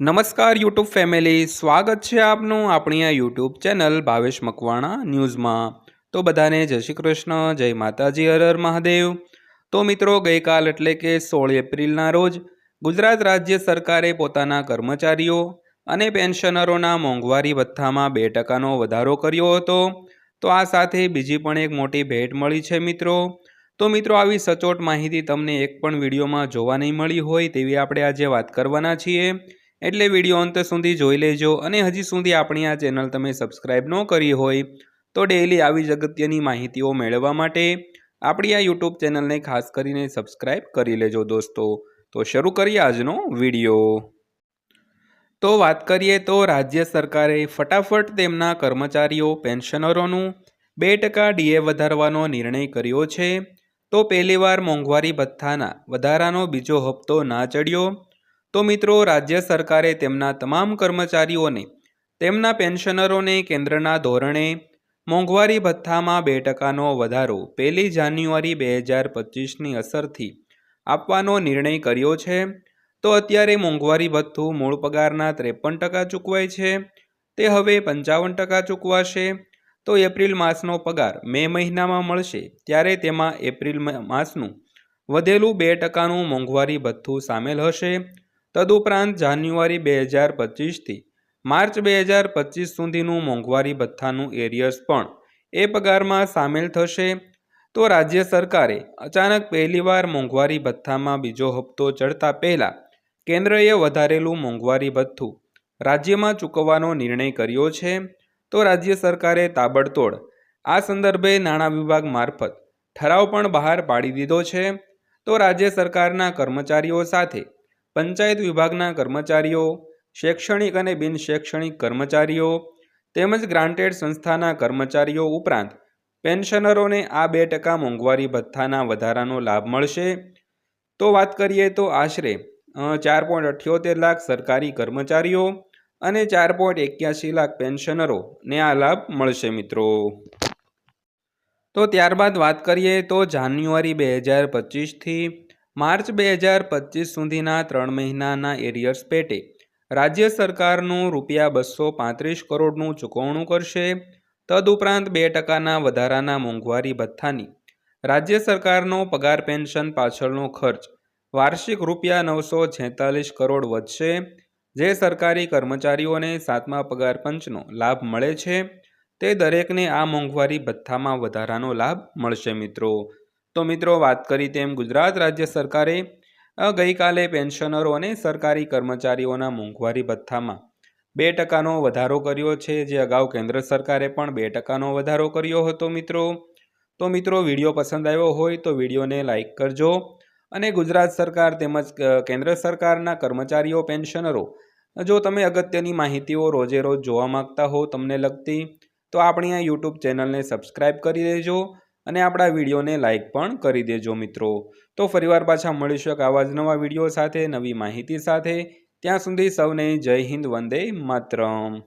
નમસ્કાર YouTube family, સ્વાગત છે આપનું આપણી આ યુટ્યુબ ચેનલ ભાવેશ મકવાણા ન્યૂઝમાં. તો બધાને જય શ્રી કૃષ્ણ, જય માતાજી, હર મહાદેવ. તો મિત્રો, ગઈકાલ એટલે કે સોળ એપ્રિલના રોજ ગુજરાત રાજ્ય સરકારે પોતાના કર્મચારીઓ અને પેન્શનરોના મોંઘવારી ભથ્થામાં બે ટકાનો વધારો કર્યો હતો. તો આ સાથે બીજી પણ એક મોટી ભેટ મળી છે મિત્રો. તો મિત્રો, આવી સચોટ માહિતી તમને એક પણ વિડીયોમાં જોવા નહીં મળી હોય તેવી આપણે આજે વાત કરવાના છીએ. એટલે વીડિયો અંત સુધી જોઈ લેજો અને હજી સુધી આપણી આ ચેનલ તમે સબસ્ક્રાઈબ ન કરી હોય તો ડેઈલી આવી જ અગત્યની માહિતીઓ મેળવવા માટે આપણી આ યુટ્યુબ ચેનલને ખાસ કરીને સબસ્ક્રાઈબ કરી લેજો દોસ્તો. તો શરૂ કરીએ આજનો વીડિયો. તો વાત કરીએ તો રાજ્ય સરકારે ફટાફટ તેમના કર્મચારીઓ, પેન્શનરોનું બે ટકા ડીએ વધારવાનો નિર્ણય કર્યો છે. તો પહેલીવાર મોંઘવારી ભથ્થાના વધારાનો બીજો હપ્તો ના ચડ્યો. તો મિત્રો, રાજ્ય સરકારે તેમના તમામ કર્મચારીઓને, તેમના પેન્શનરોને કેન્દ્રના ધોરણે મોંઘવારી ભથ્થામાં બે ટકાનો વધારો પહેલી જાન્યુઆરી બે હજાર પચીસની અસરથી આપવાનો નિર્ણય કર્યો છે. તો અત્યારે મોંઘવારી ભથ્થું મૂળ પગારના ત્રેપન ટકા ચૂકવાય છે. તે હવે પંચાવન ટકા ચૂકવાશે. તો એપ્રિલ માસનો પગાર મે મહિનામાં મળશે. ત્યારે તેમાં એપ્રિલ માસનું વધેલું બે ટકાનું મોંઘવારી ભથ્થું સામેલ હશે. તદુપરાંત જાન્યુઆરી બે હજાર પચીસથી માર્ચ બે હજાર પચીસ સુધીનું મોંઘવારી ભથ્થાનું એરિયર્સ પણ એ પગારમાં સામેલ થશે. તો રાજ્ય સરકારે અચાનક પહેલીવાર મોંઘવારી ભથ્થામાં બીજો હપ્તો ચડતા પહેલાં કેન્દ્રએ વધારેલું મોંઘવારી ભથ્થું રાજ્યમાં ચૂકવવાનો નિર્ણય કર્યો છે. તો રાજ્ય સરકારે તાબડતોડ આ સંદર્ભે નાણાં વિભાગ મારફત ઠરાવ પણ બહાર પાડી દીધો છે. તો રાજ્ય સરકારના કર્મચારીઓ સાથે પંચાયત વિભાગના કર્મચારીઓ, શૈક્ષણિક અને બિનશૈક્ષણિક કર્મચારીઓ તેમજ ગ્રાન્ટેડ સંસ્થાના કર્મચારીઓ ઉપરાંત પેન્શનરોને આ બે ટકા મોંઘવારી ભથ્થાના વધારાનો લાભ મળશે. તો વાત કરીએ તો આશરે ચાર પોઈન્ટ અઠ્યોતેર લાખ સરકારી કર્મચારીઓ અને ચાર પોઈન્ટ એક્યાસી લાખ પેન્શનરોને આ લાભ મળશે મિત્રો. તો ત્યારબાદ વાત કરીએ તો જાન્યુઆરી બે હજાર પચીસથી માર્ચ બે હજાર પચીસ સુધીના ત્રણ મહિનાના એરિયર્સ પેટે રાજ્ય સરકારનું રૂપિયા બસો પાંત્રીસ કરોડનું ચૂકવણું કરશે. તદુપરાંત બે ટકાના વધારાના મોંઘવારી ભથ્થાની રાજ્ય સરકારનો પગાર પેન્શન પાછળનો ખર્ચ વાર્ષિક રૂપિયા નવસો છેતાલીસ કરોડ વધશે, જે સરકારી કર્મચારીઓને સાતમા પગાર પંચનો લાભ મળે છે. તે દરેકને આ મોંઘવારી ભથ્થામાં વધારાનો લાભ મળશે મિત્રો. તો મિત્રો, વાત કરી તેમ ગુજરાત રાજ્ય સરકારે ગઈકાલે પેન્શનરો અને સરકારી કર્મચારીઓના મોંઘવારી ભથ્થામાં બે ટકાનો વધારો કર્યો છે. જે અગાઉ કેન્દ્ર સરકારે પણ બે ટકાનો વધારો કર્યો હતો મિત્રો. તો મિત્રો, વીડિયો પસંદ આવ્યો હોય તો વિડીયોને લાઇક કરજો અને ગુજરાત સરકાર તેમજ કેન્દ્ર સરકારના કર્મચારીઓ, પેન્શનરો, જો તમે અગત્યની માહિતીઓ રોજે રોજ જોવા માગતા હો તમને લગતી, તો આપણી આ યુટ્યુબ ચેનલને સબસ્ક્રાઈબ કરી દેજો અને આપણા વિડીયોને લાઇક પણ કરી દેજો મિત્રો. તો ફરીવાર પાછા મળીશું એક આવા જ નવા વીડિયો સાથે, નવી માહિતી સાથે. ત્યાં સુધી સૌને જય હિન્દ, વંદે માતરમ.